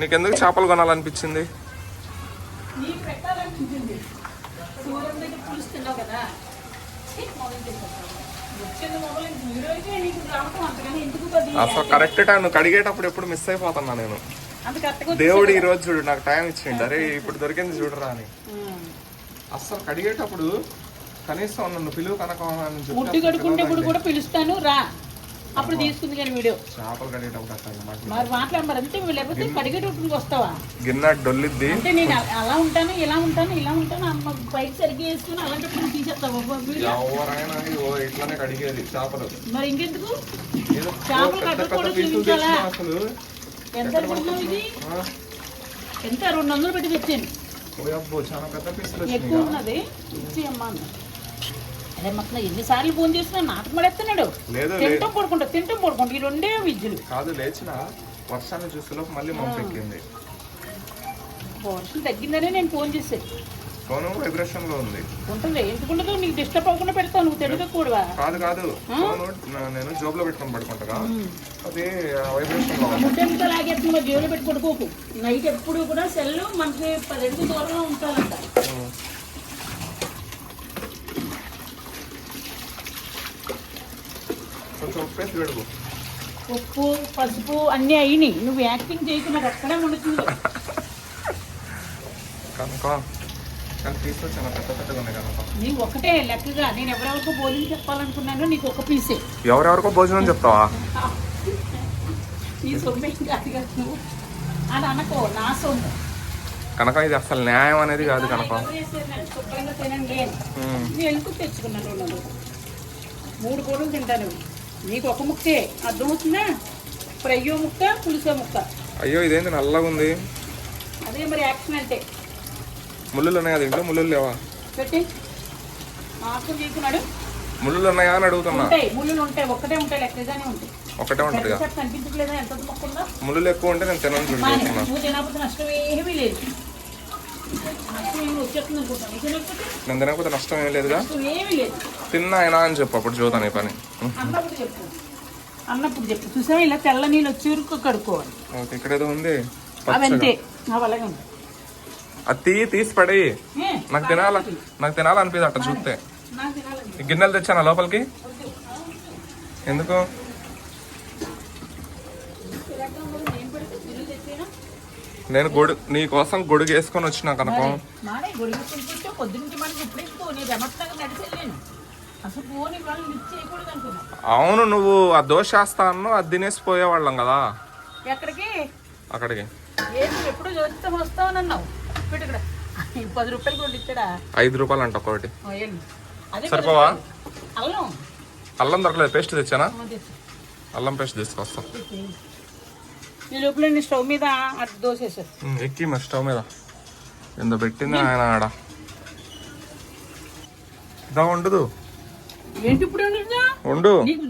నీకెందుకు చేపలు కొనాలనిపించింది? అసలు కరెక్ట్ టైం నువ్వు కడిగేటప్పుడు ఎప్పుడు మిస్ అయిపోతున్నా నేను. దేవుడు ఈ రోజు చూడు నాకు టైం ఇచ్చిండు. అరే ఇప్పుడు దొరికింది చూడరా అని. అసలు కడిగేటప్పుడు కనీసం నన్ను పిలువు కనుక పిలుస్తాను రా. అప్పుడు తీసుకుంది కానీ వీడియో. చేపలు కడిగేటప్పుడు అట్లా అన్నమాట. మరి మాట్లాడ మరి అంతే లేకపోతే కడిగేటప్పుడు వస్తావా? గిన్నె డొల్లిద్ది. అంటే నేను అలా ఉంటాను ఇలా ఉంటాను ఇలా ఉంటాను అమ్మ బయట సరిగ్గా వేసుకుని అలాంటప్పుడు తీసేస్తావా వీడియో? ఎవరైనా ఓ ఇట్లానే కడిగేది చేపలు. మరి ఇంకెందుకు? చేపలు పెద్ద కట్టకు పెద్ద కూడా పీసులు చూపించాలా? ఎంత ఇది? ఎంత? రెండు వందలు పెట్టి తెచ్చాను. ఎక్కువ ఉన్నది. ఇచ్చి అమ్మా. అదే మొత్తం ఎన్నిసార్లు ఫోన్ చేసినా నాటకం పడేస్తున్నాడు తింటాం పడుకుంటా తింటాం పడుకుంటా. ఈ రెండే విద్యులు. కాదు లేచిన వర్షాన్ని చూసేలోపు మళ్ళీ మంపు ఎక్కింది వర్షం తగ్గిందనే నేను ఫోన్ చేసాను ఫోన్ వైబ్రేషన్లో ఉంది. ఉంటుంది ఎందుకుండదు? నీకు డిస్టర్బ్ అవ్వకుండా పెడతావు నువ్వు తెలుగకూడవా కాదు కాదు. ఫోన్ నేను జోబ్లో పెట్టుకొని పడుకుంటా అది వైబ్రేషన్లో ముట్టెంత లాగేస్తుంది జేబులో నైట్ ఎప్పుడు కూడా సెల్ మనకి పదింటి దూరంలో ఉంటారంట కొంచెం ఉప్పేసి పెడుకు. ఉప్పు పసుపు అన్నీ అయినాయి. నువ్వు యాక్టింగ్ చేయకు అక్కడే ఉండుతుంది కనుక కానీ పీసులు చాలా పెద్ద పెద్దగా ఉన్నాయి కనుక. నీకు ఒకటే లెక్కగా నేను ఎవరెవరికో భోజనం చెప్పాలనుకున్నానో నీకు ఒక పీసే ఎవరెవరికో భోజనం చెప్తావా? నీ సొమ్మే కాదు కదా నువ్వు. అని అనుకో నా సొమ్ము. కనుక ఇది అసలు న్యాయం అనేది కాదు కనుక. శుభ్రంగా తినండి. నేను. ఎందుకు తెచ్చుకున్నాను. మూడు కూరలు తింటాను. నీకు ఒక ముక్కే. అర్థమవుతుందా? ఫ్రైయో ముక్క పులుసో ముక్క? అయ్యో ఇదేంటి నల్లగా ఉంది. అదే మరి యాక్షన్ అంటే. ముళ్ళులు ఉన్నాయా దీంట్లో? ముళ్ళులు లేవా? పెట్టి. మాకు తీసుకున్నాడు ముళ్ళులు ఉన్నాయా అని అడుగుతున్నా. ఉంటాయి ముళ్ళు ఉంటాయి. ఒక్కటే ఉంటాయి లెక్కగానే ఉంటాయి. ఒకటే పెద్ద కనిపించట్లేదా? ఎంత ముళ్ళులు ఎక్కువ ఉంటే నేను తినను నువ్వు తినకపోతే నష్టం ఏమీ లేదు నష్టం ఏమి వచ్చేస్తుంది అనుకుంటాను నువ్వు తినకపోతే నేను తినకపోతే నష్టం ఏం లేదుగా? నష్టం తిన్నా అయినా అని చెప్పు అప్పుడు చూద్దాం ఈ పని. అన్నప్పుడు చెప్పు అన్నప్పుడు చెప్పు చూసావా ఇలా తెల్ల నీళ్ళు వచ్చి వరకు కడుక్కోవాలి ఓకే ఇక్కడ ఏదో ఉంది. అవి అలాగే ఉంటాయి అది తీ తీసి పడి నాకు తినాల నాకు తినాలనిపిది అట్ట చూస్తే గిన్నెలు తెచ్చానా లోపలికి? ఎందుకు నేను పెడితే తిరుగు తెచ్చేనా నేను గొడు నీ కోసం గొడుగు వేసుకొని వచ్చిన కనుక. అవును నువ్వు ఆ దోశ వేస్తాను అది తినేసి పోయేవాళ్ళం కదా. ఎక్కడికి? అక్కడికి. ఏం ఎప్పుడు చూస్తే వస్తావనన్నావు పెట్టు ఇక్కడ. ఈ పది రూపాయలు కూడా ఇచ్చాడా? ఐదు రూపాయలు అంట ఒకటి సరిపోవా? అల్లం. అల్లం దొరకలేదు పేస్ట్ తెచ్చానా. అల్లం పేస్ట్ తీసుకొస్తా. ఈ లోపల నేను స్టవ్ మీద అటు దోసేసారు ఎక్కి మరి స్టవ్ మీద. ఎంత పెట్టింది ఆయన ఆడ. ఇదా ఉండదు ఏంటి ఇప్పుడు? ఉండు నీకు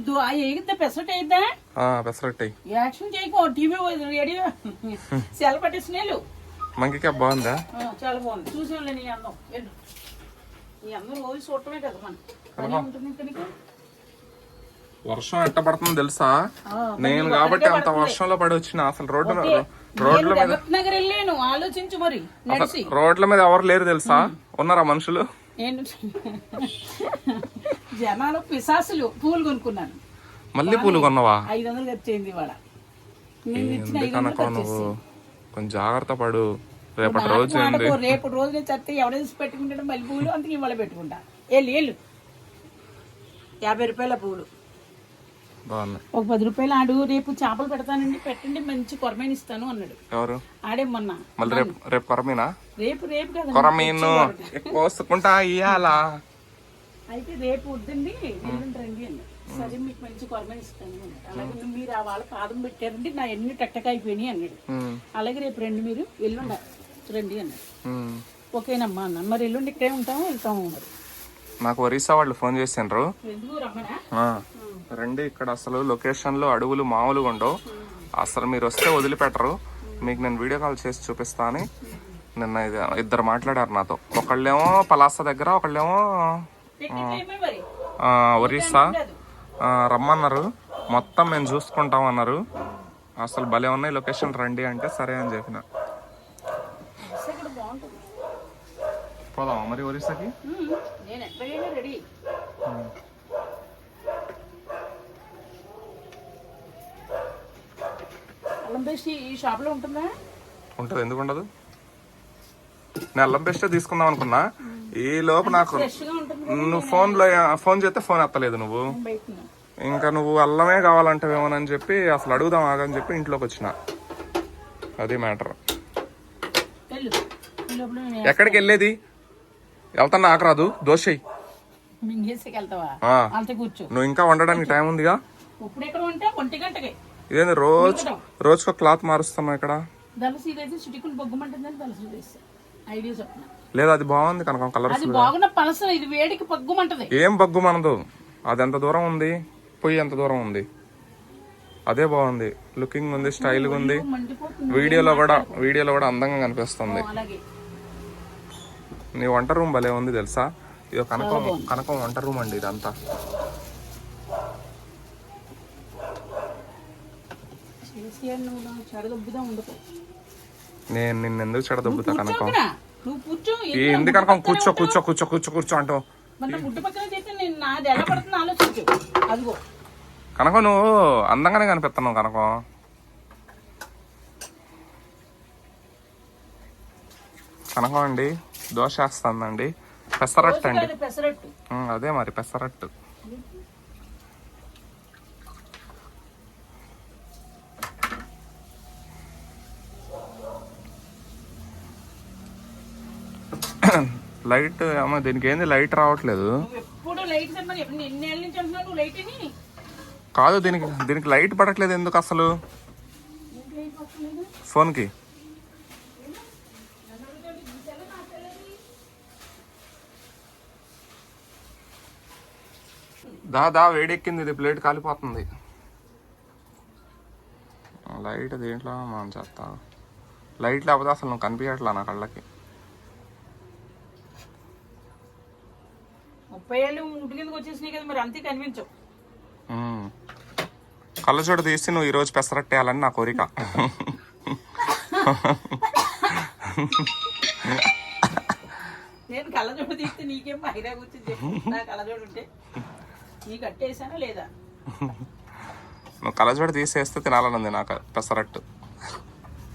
ఎగితే పెసరట్ అయిద్దా? ఆ, పెసరట్టాయి యాక్షన్ చేయకు టీవీ రెడీ సెల పట్టేసినేలు మంకికా బాగుందా చాలా బాగుంది. చూసాంలే నీ అందం. ఈ అందం రోజు చూడటమే కదా మనం పని ఉంటుంది ఇంకా నీకు వర్షం ఎట్ట పడుతుందో తెలుసా? నేను కాబట్టి అంత. వర్షంలో పడి వచ్చిన అసలు రోడ్డు. రోడ్ల నేను మీద ఆలోచించు మరి రోడ్ల మీద ఎవరు లేరు తెలుసా? ఉన్నారా మనుషులు? నేను జనాలు పిశాసులు పూలు కొనుక్కున్నాను. మళ్ళీ పూలు కొన్నావా? ఐదు వందలు ఖర్చు నేను నువ్వు. కొంచెం జాగ్రత్త పడు. రేపటి రోజు రేపు రోజునే చస్తే ఎవడేసి పెట్టుకుంటాడు మళ్ళీ పూలు అందుకే ఇవాళ పెట్టుకుంటా. వెళ్ళు వెళ్ళు యాభై రూపాయల పూలు. ఒక పది రూపాయలు ఆడు రేపు చేపలు పెడతానండి పెట్టండి మంచి కొరమైన ఇస్తాను అన్నాడు. ఎవరు? ఆడే మొన్న. మళ్ళీ రేపు రేపు కొరమీనా? రేపు రేపు కదా కొరమీను కోసుకుంటా ఇయ్యాలా. అయితే రేపు వద్దండి ఎల్లుండి రండి అన్నాడు. సరే మీకు మంచి కొరమైన ఇస్తాను అన్నాడు. అలాగే మీరు ఆ వాళ్ళ పాదం పెట్టారండి నా ఎన్ని టట్టకాయిపోయినాయి అన్నాడు. ఉమ్, అలాగే రేపు రండి మీరు ఎల్లుండ రండి అన్నాడు. ఓకేనమ్మా అన్నాను మరి ఎల్లుండి ఇక్కడే ఉంటాము వెళ్తాము మరి? నాకు ఒరిస్సా వాళ్ళు ఫోన్ చేసిండ్రు. ఎందుకు రమ్మనా? ఆ, రండి ఇక్కడ అసలు లొకేషన్లో అడవులు మామూలుగా ఉండవు. అసలు మీరు వస్తే వదిలిపెట్టరు. మీకు నేను వీడియో కాల్ చేసి చూపిస్తా అని నిన్న ఇది- ఇద్దరు మాట్లాడారు నాతో. ఒకళ్ళేమో పలాస దగ్గర ఒకళ్ళేమో ఒరిస్సా. రమ్మన్నారు. మొత్తం మేము చూసుకుంటాం అన్నారు. అసలు భలే ఉన్నాయి లొకేషన్ రండి అంటే సరే అని చెప్పిన. పోదామా మరి ఒరిస్సాకి ఉమ్, నేను ఎక్కడికైనా రెడీ అల్లం పేస్ట్ ఈ షాప్లో ఉంటుందా? ఉంటుంది ఎందుకు ఉండదు? నేను అల్లం పేస్టే తీసుకుందాం అనుకున్నా. ఈ లోపు నాకు నువ్వు ఫోన్లో ఫోన్ చేస్తే ఫోన్ ఎత్తలేదు నువ్వు. ఇంకా నువ్వు అల్లమే కావాలంటావేమోనని చెప్పి అసలు అడుగుదాం ఆగని చెప్పి ఇంట్లోకి వచ్చిన. అది మ్యాటర్ ఎక్కడికి వెళ్ళేది? వెళ్తాను నాకు రాదు. దోశ కూర్చో. నువ్వు ఇంకా వండడానికి టైం ఉందిగా? ఇప్పుడు ఎక్కడ ఉంటే ఒంటి గంటకి. ఇదేంది రోజు రోజుకో క్లాత్ మారుస్తున్నావు ఇక్కడ? లేదు అది బాగుంది కనుక కలర్ ఏం బగ్గు మనదు అది ఎంత దూరం ఉంది? పొయ్యి ఎంత దూరం ఉంది? అదే బాగుంది. లుకింగ్ ఉంది స్టైల్గా ఉంది. వీడియోలో కూడా వీడియోలో కూడా అందంగా కనిపిస్తుంది. నీ వంట రూమ్ భలే ఉంది తెలుసా? ఇది కనకం కనకం వంట రూమ్ అండి ఇదంతా చేసి నువ్వు నాకు చెడదొబ్బుదా ఉండకు నేను నిన్ను ఎందుకు చెడదొబ్బుతా కనకం? ఎందుకు కనకం? కూర్చో కూర్చో కూర్చో కూర్చో కూర్చో అంటావు అదిగో. కనకం నువ్వు అందంగానే కనిపిస్తున్నావు కనకం. కనకం అండి దోశ వేస్తుందండి. పెసరట్టు అండి. అదే మరి పెసరట్టు. లైట్ అమ్మ దీనికి ఏంది లైట్ రావట్లేదు. కాదు దీనికి దీనికి లైట్ పడట్లేదు ఎందుకు అసలు? ఫోన్కి. దా దా వేడెక్కింది ఇది ప్లేట్ కాలిపోతుంది. లైట్ దేంట్లో మనం చేస్తా లైట్ లేకపోతే అసలు నువ్వు కనిపించట్లా నా కళ్ళకి. ముప్పై ఏళ్ళు ఇంటి కిందకి వచ్చేసినాయి కదా మరి అంతే కనిపించవు. కళ్ళజోడు తీసి నువ్వు ఈరోజు పెసరట్టేయాలని నా కోరిక. నేను కళ్ళజోడు తీస్తే నీకేం కూర్చొని చెప్పు నా కళ్ళజోడు ఉంటే నీకు కట్టేసానా లేదా? నువ్వు కళ్ళజోడు తీసేస్తే తినాలనుంది నాకు పెసరట్టు.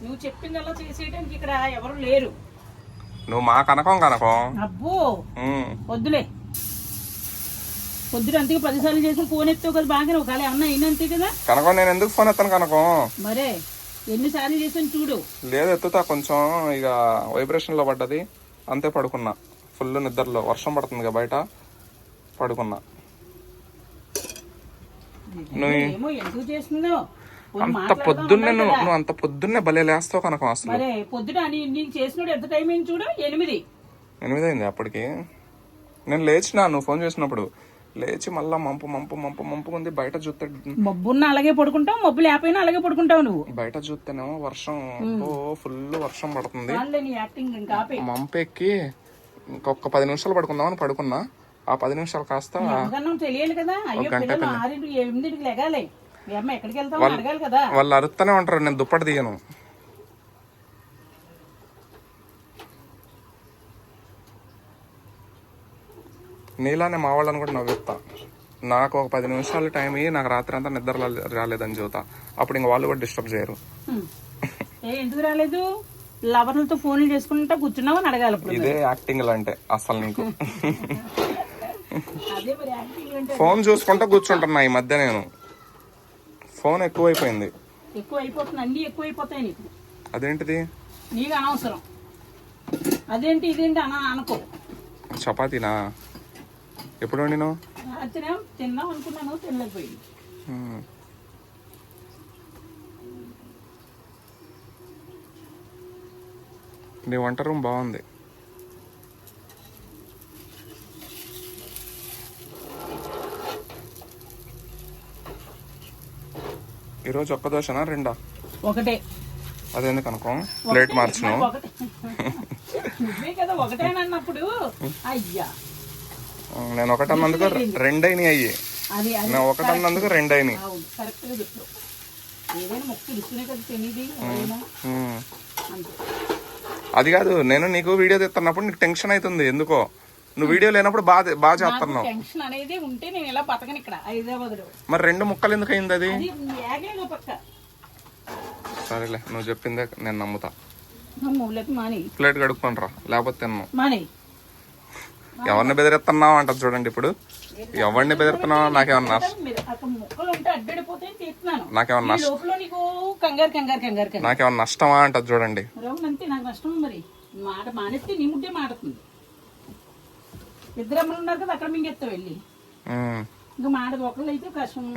నువ్వు చెప్పిందల్లా చేసేయడానికి ఇక్కడ ఎవరు లేరు. నువ్వు మా కనకం. కనకం అబ్బో. వద్దులే. పొద్దున అంతగా పదిసార్లు చేసి ఫోన్ ఎత్తావు కదా బాగానే ఒకవేళ ఏమన్నా అయినంతే కదా? కనకం నేను ఎందుకు ఫోన్ ఎత్తాను కనకం? మరే ఎన్నిసార్లు చేసాను చూడు. లేదు ఎత్తుతా కొంచెం. ఇక వైబ్రేషన్లో పడ్డది. అంతే పడుకున్నా. ఫుల్ నిద్రలో. వర్షం పడుతుంది బయట. పడుకున్నా. నువ్వు ఏమో ఎందుకు చేస్తుందో అంత పొద్దున్నే నువ్వు. నువ్వు అంత పొద్దున్నే భలే లేస్తావు కనకం అసలు. మరే పొద్దున నీ- నీకు చేసినోడు ఎంత టైం అయింది చూడు? ఎనిమిది. ఎనిమిది అయింది అప్పటికి. నేను లేచినా నువ్వు ఫోన్ చేసినప్పుడు. లేచి మళ్ళా మంపు మంపు మంపు మంపు ఉంది. బయట చూస్తే మబ్బున్న అలాగే పడుకుంటావు మబ్బు లేకపోయినా అలాగే పడుకుంటావు నువ్వు. బయట చూస్తేనేమో వర్షం ఓ ఫుల్ వర్షం పడుతుంది. మంపు ఎక్కి ఇంకొక పది నిమిషాలు పడుకుందామని పడుకున్నా. ఆ పది నిమిషాలు కాస్త తెలియాలి కదా. గంట వాళ్ళు అరుస్తూనే ఉంటారు. నేను దుప్పటి తీయను. నీలానే మా వాళ్ళని కూడా నవ్విస్తా. నాకు ఒక పది నిమిషాలు టైం ఇయ్యి నాకు రాత్రి అంతా నిద్ర రాలేదని చెబుతా. అప్పుడు ఇంక వాళ్ళు కూడా డిస్టర్బ్ చేయరు. ఎందుకు రాలేదు? లవర్లతో ఫోన్లు చేసుకుంటా కూర్చున్నావు అని అడగాలి ఇదే యాక్టింగ్ అంటే అసలు నీకు. ఫోన్ చూసుకుంటా కూర్చుంటున్నా ఈ మధ్య నేను. ఫోన్ ఎక్కువైపోయింది. అదేంటిది? నీకు అనవసరం. అదేంటి ఇదేంటి అన అనుకో. చపాతీనా? ఎప్పుడు వండినావు? రాత్రి తిన్నాం అనుకున్నాను తినలేకపోయింది. హ్మ్. నీ వంట రూమ్ బాగుంది. ఈరోజు ఒక్క దోశనా రెండా? ఒకటే. అదేందుకు అనుకో? ప్లేట్ మార్చినావు. ఒకటే. కదా అయ్యా. నేను ఒకటి అన్నందుకు రెండైనాయి అయ్యి. అది అది నేను ఒకటి అన్నందుకు ఉమ్. అంతే. అది కాదు నేను నీకు వీడియో తీస్తున్నప్పుడు నీకు టెన్షన్ అవుతుంది ఎందుకో? నువ్వు వీడియో లేనప్పుడు బాగా బాగా చేస్తున్నావు టెన్షన్ అనేది ఉంటే నేను ఇలా బతకను ఇక్కడ మరి రెండు ముక్కలు ఎందుకు అయింది అది? సరేలే నువ్వు చెప్పిందే నేను నమ్ముతా. ప్లేట్ కడుక్కొని రా లేకపోతే తిన్నావు మాని. ఎవరిని బెదిరిస్తున్నావు అంటది చూడండి ఇప్పుడు. ఎవరిని బెదిరిస్తున్నావు? నాకేమన్నా నాకేమన్నా నాకేమన్నా నష్టమా అంటది చూడండి. మరి అవును అంతే నాకు నష్టం మరి. మాట మానేస్తే నీ ముట్టే మాడుతుంది ఇద్దరు అమ్మలు ఉన్నారు కదా అక్కడ మింగెత్తా వెళ్ళి. ఉమ్.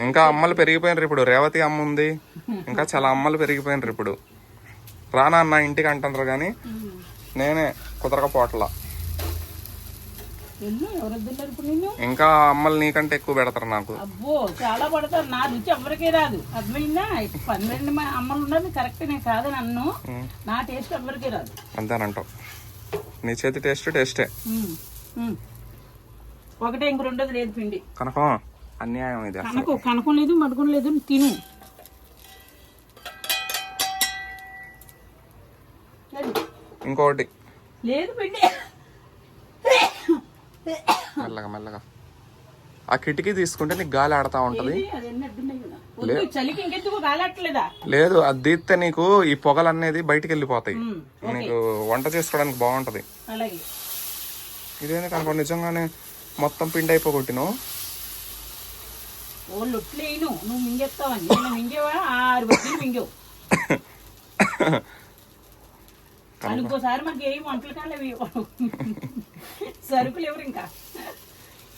ఇంకా అమ్మలు పెరిగిపోయినారు ఇప్పుడు. రేవతి అమ్మ ఉంది. ఇంకా చాలా అమ్మలు పెరిగిపోయినారు ఇప్పుడు. రానా అన్న ఇంటికి అంటున్నారు కానీ. నేనే కుదరకపోవట్లా వెళ్ళు ఎవరు వద్దున్నారు ఇప్పుడు నిన్ను ఇంకా అమ్మలు నీకంటే ఎక్కువ పెడతారు నాకు. అబ్బో చాలా పడతారు. నా రుచి ఎవరికీ రాదు. అర్థమైందా? పన్నెండు అమ్మలు ఉన్నది కరెక్ట్ నేను కాదని అన్ను నా టేస్ట్ ఎవరికీ రాదు. అంతేనంటావు నీ చేతి టేస్ట్ టేస్టే. ఒకటే ఇంక రెండోది లేదు పిండి. కనుక అన్యాయం ఇది కనకు కనకం లేదు మడుకుం లేదు తిను. ఇంకోటి. లేదు పిండి. మెల్లగా మెల్లగా. ఆ కిటికీ తీసుకుంటే నీకు గాలి ఆడుతూ ఉంటది. లేదు అది తీస్తే నీకు ఈ పొగలు అనేది బయటికి వెళ్ళిపోతాయి. నీకు వంట చేసుకోవడానికి బాగుంటది. ఇదేంది కనుక నిజంగానే మొత్తం పిండి అయిపోగొట్టిను? మనకి ఏం వంటలు కాలేవి సరుకులు ఎవరు ఇంకా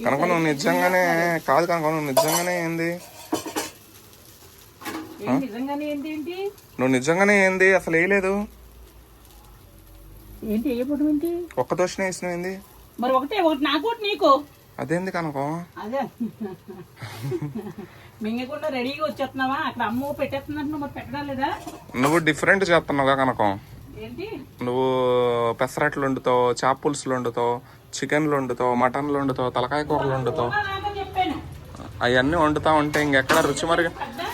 కనుక నువ్వు నిజంగానే కాదు కనుక నువ్వు నిజంగానే ఏంది నువ్వు నిజంగానే ఏంది? అసలు వేయలేదు ఏంటి ఏంటి? ఒక్క దోషనే వేసినావు ఏంది? మరి ఒకటే ఒకటి నాకు నీకు. అదేంది కనుక? అదే. మింగకుండా రెడీగా వచ్చేస్తున్నావా? అక్కడ అమ్మ పెట్టేస్తున్నట్టు మరి పెట్టడం లేదా? నువ్వు డిఫరెంట్ చేస్తున్నావుగా కనుక. ఏంటి? నువ్వు పెసరట్లు వండుతావు చేప పులుసులు వండుతావు చికెన్లు వండుతావు మటన్లు వండుతావు తలకాయ కూరలు వండుతావు. అవన్నీ వండుతా ఉంటే ఇంకెక్కడ రుచి మరిగి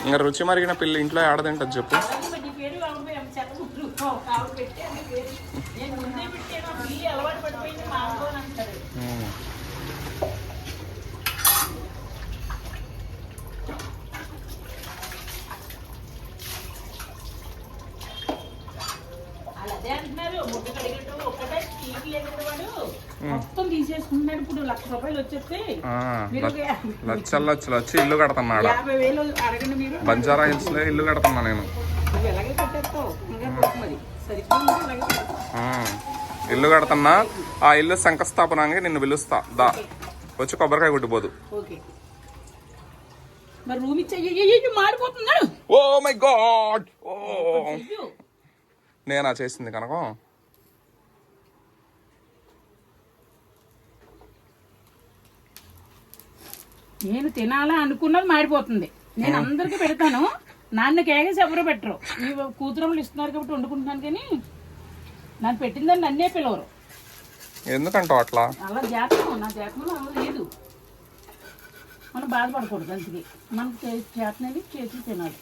ఇంకా రుచి మరిగిన పిల్ల ఇంట్లో ఏడదింటది చెప్పు. అదే అంటున్నారు. ముద్దు కడిగట్టు ఒక్కటే తీపి లేదు మొత్తం తీసేసుకుంటున్నాడు. ఇప్పుడు లక్ష రూపాయలు వచ్చేస్తే లచ్చలు వచ్చి ఇల్లు కడుతున్నాడు యాభై వేలు అడగండి మీరు. బంజారా హిల్స్లో ఇల్లు కడుతున్నా నేను. ఎలాగే కట్టేస్తావు? ఇల్లు కడుతున్నా. ఆ ఇల్లు శంఖస్థాపనానికి నిన్ను పిలుస్తా. దా. వచ్చి కొబ్బరికాయ కొట్టిపోదు మరి రూమ్ ఇచ్చే ఓ మై గాడ్. ఓ. నేనా చేసింది కనుక? నేను తినాలా అనుకున్నది మాడిపోతుంది నేను అందరికి పెడతాను. నాన్న కేగేసి ఎవరు పెట్టరు. ఈ కూతురమ్మలు ఇస్తున్నారు కాబట్టి వండుకుంటున్నాను కానీ నన్ను పెట్టిందని నన్నే పిలవరు. ఎందుకంటావు అట్లా? అలా జాతకం నా జాతకంలో అలా లేదు. మనం బాధపడకూడదు అందుకే మనకి చేతనది చేసి తినాలి.